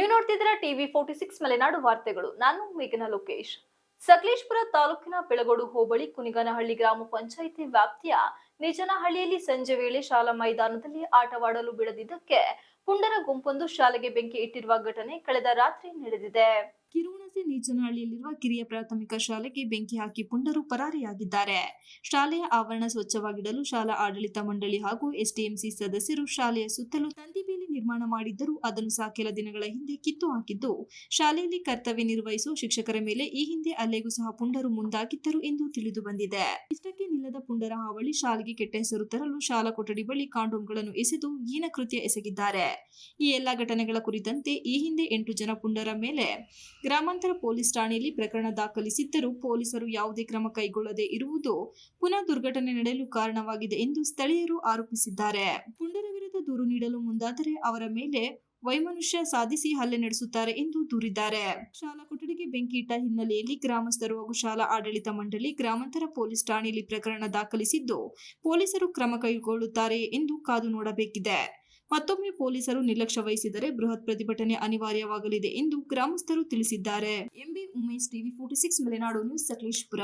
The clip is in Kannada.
ನೋಡ್ತಿದ್ದೀರಾ ಟಿವಿ ಫೋರ್ಟಿ ಸಿಕ್ಸ್ ಮಲೆನಾಡು ವಾರ್ತೆಗಳು. ನಾನು ಮೇಘನಾ ಲೋಕೇಶ್. ಸಕಲೇಶ್ಪುರ ತಾಲೂಕಿನ ಬೆಳಗೋಡು ಹೋಬಳಿ ಕುನಿಗನಹಳ್ಳಿ ಗ್ರಾಮ ಪಂಚಾಯಿತಿ ವ್ಯಾಪ್ತಿಯ ನಿಜನಹಳ್ಳಿಯಲ್ಲಿ ಸಂಜೆ ವೇಳೆ ಶಾಲಾ ಮೈದಾನದಲ್ಲಿ ಆಟವಾಡಲು ಬಿಡದಿದ್ದಕ್ಕೆ ಪುಂಡರ ಗುಂಪೊಂದು ಶಾಲೆಗೆ ಬೆಂಕಿ ಇಟ್ಟಿರುವ ಘಟನೆ ಕಳೆದ ರಾತ್ರಿ ನಡೆದಿದೆ. ಕಿರುಣಸಿ ನೀಚನಹಳ್ಳಿಯಲ್ಲಿರುವ ಕಿರಿಯ ಪ್ರಾಥಮಿಕ ಶಾಲೆಗೆ ಬೆಂಕಿ ಹಾಕಿ ಪುಂಡರು ಪರಾರಿಯಾಗಿದ್ದಾರೆ. ಶಾಲೆಯ ಆವರಣ ಸ್ವಚ್ಛವಾಗಿಡಲು ಶಾಲಾ ಆಡಳಿತ ಮಂಡಳಿ ಹಾಗೂ ಎಸ್ಟಿಎಂಸಿ ಸದಸ್ಯರು ಶಾಲೆಯ ಸುತ್ತಲೂ ತಂತಿಬೇಲಿ ನಿರ್ಮಾಣ ಮಾಡಿದ್ದರೂ ಅದನ್ನು ಸಹ ಕೆಲ ದಿನಗಳ ಹಿಂದೆ ಕಿತ್ತು ಹಾಕಿದ್ದು. ಶಾಲೆಯಲ್ಲಿ ಕರ್ತವ್ಯ ನಿರ್ವಹಿಸುವ ಶಿಕ್ಷಕರ ಮೇಲೆ ಈ ಹಿಂದೆ ಅಲ್ಲೆಗೂ ಸಹ ಪುಂಡರು ಮುಂದಾಗಿದ್ದರು ಎಂದು ತಿಳಿದು ಬಂದಿದೆ. ಇಷ್ಟಕ್ಕೆ ನಿಲ್ಲದ ಪುಂಡರ ಹಾವಳಿ ಶಾಲೆಗೆ ಕೆಟ್ಟ ಹೆಸರು ತರಲು ಶಾಲಾ ಕೊಠಡಿ ಬಳಿ ಕಾಂಡೋಮ್ಗಳನ್ನು ಎಸೆದು ಹೀನ ಕೃತ್ಯ ಎಸಗಿದ್ದಾರೆ. ಈ ಎಲ್ಲಾ ಘಟನೆಗಳ ಕುರಿತಂತೆ ಈ ಹಿಂದೆ ಎಂಟು ಜನ ಪುಂಡರ ಮೇಲೆ ಗ್ರಾಮಾಂತರ ಪೊಲೀಸ್ ಠಾಣೆಯಲ್ಲಿ ಪ್ರಕರಣ ದಾಖಲಿಸಿದ್ದರೂ ಪೊಲೀಸರು ಯಾವುದೇ ಕ್ರಮ ಕೈಗೊಳ್ಳದೆ ಇರುವುದು ಪುನಃ ದುರ್ಘಟನೆ ನಡೆಯಲು ಕಾರಣವಾಗಿದೆ ಎಂದು ಸ್ಥಳೀಯರು ಆರೋಪಿಸಿದ್ದಾರೆ. ಪುಂಡರ ದೂರು ನೀಡಲು ಮುಂದಾದರೆ ಅವರ ಮೇಲೆ ವೈಮನುಷ್ಯ ಸಾಧಿಸಿ ಹಲ್ಲೆ ನಡೆಸುತ್ತಾರೆ ಎಂದು ದೂರಿದ್ದಾರೆ. ಶಾಲಾ ಕೊಠಡಿಗೆ ಬೆಂಕಿ ಇಟ್ಟ ಹಿನ್ನೆಲೆಯಲ್ಲಿ ಗ್ರಾಮಸ್ಥರು ಹಾಗೂ ಶಾಲಾ ಆಡಳಿತ ಮಂಡಳಿ ಗ್ರಾಮಾಂತರ ಪೊಲೀಸ್ ಠಾಣೆಯಲ್ಲಿ ಪ್ರಕರಣ ದಾಖಲಿಸಿದ್ದು, ಪೊಲೀಸರು ಕ್ರಮ ಕೈಗೊಳ್ಳುತ್ತಾರೆ ಎಂದು ಕಾದು ನೋಡಬೇಕಿದೆ. ಮತ್ತೊಮ್ಮೆ ಪೊಲೀಸರು ನಿರ್ಲಕ್ಷ್ಯ ವಹಿಸಿದರೆ ಬೃಹತ್ ಪ್ರತಿಭಟನೆ ಅನಿವಾರ್ಯವಾಗಲಿದೆ ಎಂದು ಗ್ರಾಮಸ್ಥರು ತಿಳಿಸಿದ್ದಾರೆ. MB Umesh TV forty six, Malenadu news, Sakleshpur.